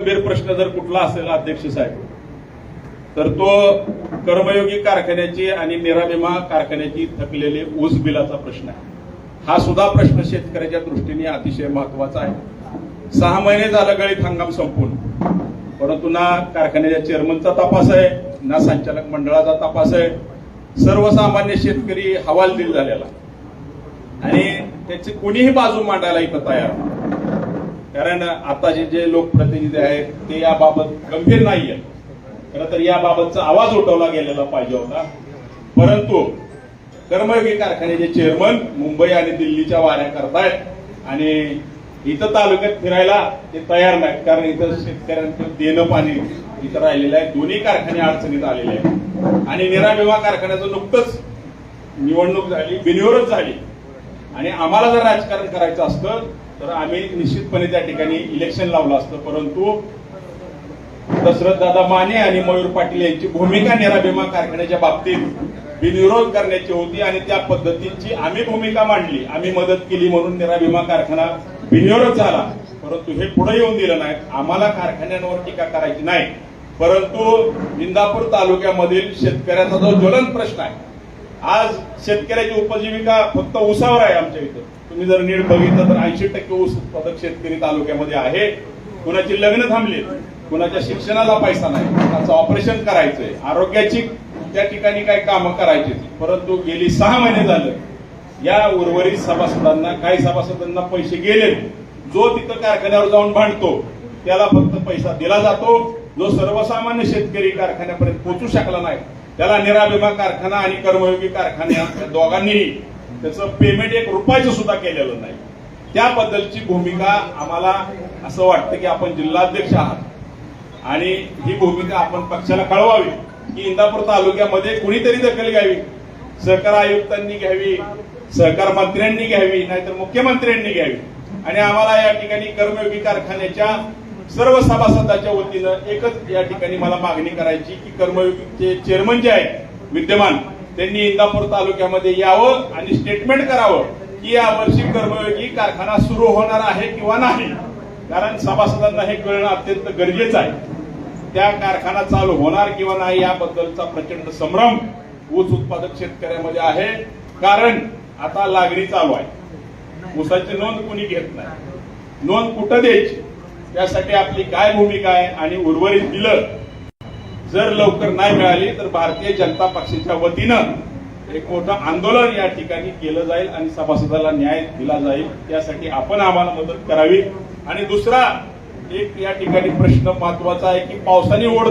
गंभीर प्रश्न जर कुठला असेल अध्यक्ष साहेब तर तो कर्मयोगी कारखान्याची आणि निरामिमा कारखान्याची थकलेले ऊस बिलाचा प्रश्न आहे. हा सुद्धा प्रश्न शेतकऱ्याच्या दृष्टीने अतिशय महत्त्वाचा आहे. सहा महिने झालं गळीत हंगाम संपून. परंतु ना कारखान्याच्या चेअरमनचा तपास आहे ना संचालक मंडळाचा तपास आहे. सर्वसामान्य शेतकरी हवालदिल झालेला. आणि त्याची कुणीही बाजू मांडायला इथं तयार नाही. कारण आताचे जे लोकप्रतिनिधी आहेत ते याबाबत गंभीर नाही आहेत खरं तर याबाबतचा आवाज उठवला गेलेला पाहिजे होता. परंतु कर्मयोगी कारखान्याचे चेअरमन मुंबई आणि दिल्लीच्या वाऱ्या करतायत. आणि इथं तालुक्यात फिरायला ते तयार नाहीत. कारण इथं शेतकऱ्यांचं देणं पाणी इथं राहिलेलं आहे. दोन्ही कारखाने अडचणीत आलेले आहेत. आणि निराभिमा कारखान्याचं नुकतंच निवडणूक झाली बिनविरोध झाली. आणि आम्हाला जर राजकारण करायचं असतं तर आम्ही निश्चितपणे त्या ठिकाणी इलेक्शन लावलं असतं. परंतु दशरथ दादा माने आणि मयूर पाटील यांची भूमिका निराभिमा कारखान्याच्या बाबतीत बिनविरोध करण्याची होती आणि त्या पद्धतीची आम्ही भूमिका मांडली. आम्ही मदत केली म्हणून निराभिमा कारखाना बिनविरोध झाला. परंतु हे पुढे येऊन दिलं नाही. आम्हाला कारखान्यांवर टीका करायची नाही. परंतु इंदापूर तालुक्यामधील शेतकऱ्याचा जो ज्वलंत प्रश्न आहे आज शेतकऱ्याची उपजीविका फक्त उसावर आहे आमच्या इथं. तुम्ही जर नीट बघितलं तर ऐंशी टक्के ऊस उत्पादक शेतकरी तालुक्यामध्ये आहे. कुणाची लग्न थांबली कुणाच्या शिक्षणाला पैसा नाही कुणाचं ऑपरेशन करायचंय आरोग्याची त्या ठिकाणी काय कामं करायची परंतु गेली सहा महिने झालं या उर्वरित सभासदांना काही सभासदांना पैसे गेले जो तिथं कारखान्यावर जाऊन भांडतो त्याला फक्त पैसा दिला जातो. जो सर्वसामान्य शेतकरी कारखान्यापर्यंत पोहोचू शकला नाही त्याला निराभिमा कारखाना आणि कर्मयोगी कारखान्या दोघांनीही त्याचं पेमेंट एक रुपयाचं सुद्धा केलेलं नाही. त्याबद्दलची भूमिका आम्हाला असं वाटतं की आपण जिल्हाध्यक्ष आहात. आणि ही भूमिका आपण पक्षाला कळवावी. की इंदापूर तालुक्यामध्ये कुणीतरी दखल घ्यावी. सहकार आयुक्तांनी घ्यावी सहकार मंत्र्यांनी घ्यावी नाहीतर मुख्यमंत्र्यांनी घ्यावी. आणि आम्हाला या ठिकाणी कर्मयोगी कारखान्याच्या सर्व सभासदाच्या वतीनं एकच या ठिकाणी मला मागणी करायची की कर्मयोगीचे चेअरमन जे आहेत विद्यमान त्यांनी इंदापूर तालुक्यामध्ये यावं आणि स्टेटमेंट करावं की यावर्षी कर्मयोगी कारखाना सुरू होणार आहे किंवा नाही. कारण सभासदांना हे कळणं अत्यंत गरजेचं आहे. त्या कारखाना चालू होणार किंवा नाही याबद्दलचा प्रचंड संभ्रम ऊस उत्पादक शेतकऱ्यामध्ये आहे. कारण आता लागणी चालू आहे. ऊसाची नोंद कुणी घेत नाही. नोंद कुठं द्यायची? त्यासाठी आपली काय भूमिका आहे आणि उर्वरित बिलं जर लवकर नाही मिळाली तर भारतीय जनता पक्षाच्या वतीनं एक मोठं आंदोलन या ठिकाणी केलं जाईल आणि सभासदाला न्याय दिला जाईल. त्यासाठी आपण आम्हाला मदत करावी. आणि दुसरा एक या ठिकाणी प्रश्न महत्त्वाचा आहे की पावसाने ओढ